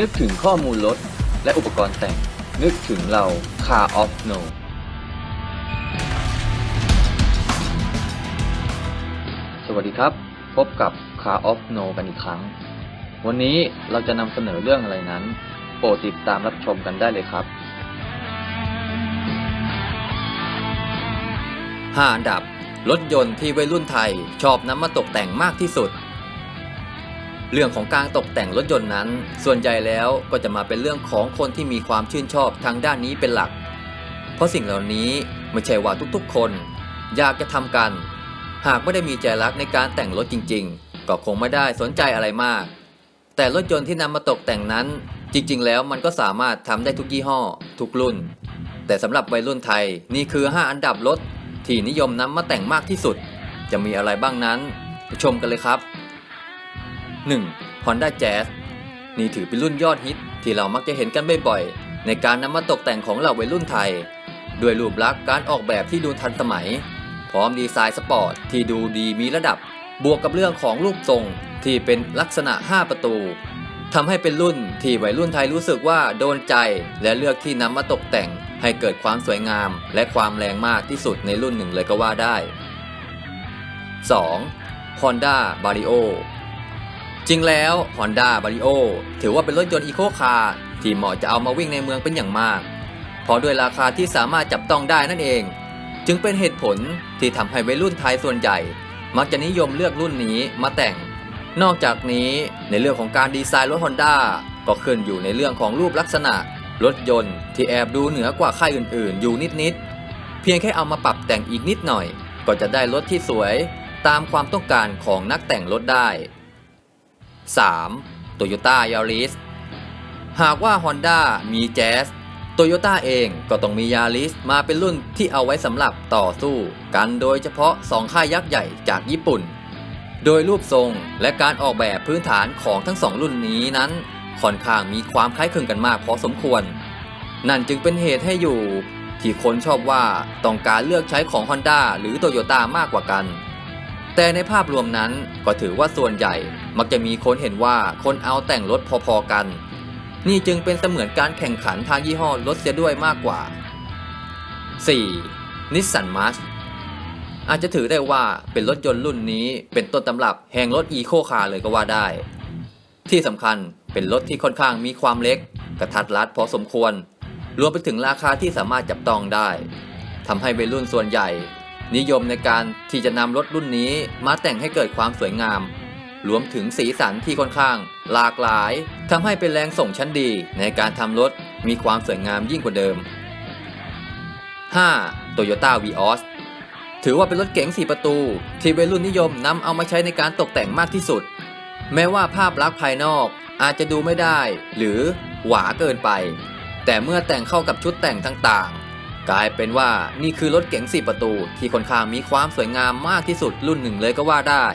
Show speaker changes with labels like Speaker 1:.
Speaker 1: นึกถึงข้อมูลรถและอุปกรณ์แต่ง นึกถึงเรา Car of No สวัสดีครับ พบกับ Car of No กันอีกครั้ง วันนี้เราจะนำเสนอเรื่องอะไรนั้น โปรดติดตามรับชมกันได้เลยครับ
Speaker 2: 5อันดับ รถยนต์ที่วัยรุ่นไทยชอบนำมาตกแต่งมากที่สุด เรื่องของการตกแต่งรถยนต์นั้น ส่วนใหญ่แล้วก็จะมาเป็นเรื่องของคนที่มีความชื่นชอบทางด้านนี้เป็นหลัก เพราะสิ่งเหล่านี้ไม่ใช่ว่าทุกๆ คน อยากจะทำกัน หากไม่ได้มีใจรักในการแต่งรถจริง ๆ ก็คงไม่ได้สนใจอะไรมาก แต่รถยนต์ที่นำมาตกแต่งนั้น จริงๆ แล้วมันก็สามารถทำได้ทุกยี่ห้อ ทุกรุ่น แต่สำหรับวัยรุ่นไทยนี่คือ 5 อันดับรถที่นิยมนำมาแต่งมากที่สุด จะมีอะไรบ้างนั้นชมกันเลยครับ 1. Honda Jazz นี่ถือเป็นรุ่นยอดฮิตที่เรามักจะเห็นกันบ่อยๆ ในการนำมาตกแต่งของเหล่าวัยรุ่นไทย ด้วยรูปลักษณ์การออกแบบที่ดูทันสมัย พร้อมดีไซน์สปอร์ตที่ดูดีมีระดับ บวกกับเรื่องของรูปทรงที่เป็นลักษณะ 5 ประตูทำให้เป็นรุ่นที่วัยรุ่นไทยรู้สึกว่าโดนใจ และเลือกที่นำมาตกแต่งให้เกิดความสวยงาม และความแรงมากที่สุดในรุ่นหนึ่งเลยก็ว่าได้ 2. Honda Vario จริงแล้ว Honda Vario ถือว่าเป็นรถยนต์อีโคคาร์ที่เหมาะจะเอามาวิ่งในเมืองเป็นอย่างมาก เพราะด้วยราคาที่สามารถจับต้องได้นั่นเอง จึงเป็นเหตุผลที่ทำให้วัยรุ่นไทยส่วนใหญ่ มักจะนิยมเลือกรุ่นนี้มาแต่ง นอกจากนี้ในเรื่องของการดีไซน์รถ Honda ก็ขึ้นอยู่ในเรื่องของรูปลักษณะ รถยนต์ที่แอบดูเหนือกว่าค่ายอื่นๆ อยู่นิดๆ เพียงแค่เอามาปรับแต่งอีกนิดหน่อย ก็จะได้รถที่สวย ตามความต้องการของนักแต่งรถได้ 3. Toyota Yaris หากว่า Honda มี Jazz Toyota เองก็ต้องมี Yaris มาเป็นรุ่นที่เอาไว้สำหรับต่อสู้กันโดยเฉพาะ 2 ค่ายยักษ์ใหญ่จากญี่ปุ่น โดยรูปทรงและการออกแบบพื้นฐานของทั้งสองรุ่นนี้นั้น ค่อนข้างมีความคล้ายคลึงกันมากพอสมควร นั่นจึงเป็นเหตุให้อยู่ ที่คนชอบว่าต้องการเลือกใช้ของ Honda หรือ Toyota มากกว่ากัน แต่ในภาพรวมนั้นก็ถือว่าส่วนใหญ่ มักจะมีคนเห็นว่าคนเอาแต่งรถพอๆกัน นี่จึงเป็นเสมือนการแข่งขันทางยี่ห้อรถเสียด้วยมากกว่า 4. Nissan March อาจจะถือได้ว่าเป็นรถยนต์รุ่นนี้เป็นต้นตำรับแห่งรถอีโคคาร์เลยก็ว่าได้ ที่สำคัญเป็นรถที่ค่อนข้างมีความเล็ก กระทัดรัดพอสมควร รวมไปถึงราคาที่สามารถจับต้องได้ทำให้วัยรุ่นส่วนใหญ่ นิยมในการที่จะนำรถรุ่นนี้มาแต่งให้เกิดความสวยงาม รวมถึงสีสันที่ค่อนข้าง หลากหลายทำให้เป็นแรงส่งชั้นดีในการทำรถมีความสวยงามยิ่งกว่าเดิม 5. Toyota Vios ถือว่าเป็นรถเก๋ง4 ประตู ที่วัยรุ่นนิยมนำเอามาใช้ในการตกแต่งมากที่สุด แม้ว่าภาพลักษณ์ภายนอกอาจจะดูไม่ได้ หรือหวาเกินไป แต่เมื่อแต่งเข้ากับชุดแต่งต่างๆ กลายเป็นว่านี่คือรถเก๋ง4 ประตู ที่ค่อนข้างมีความสวยงามมากที่สุดรุ่นหนึ่งเลยก็ว่าได้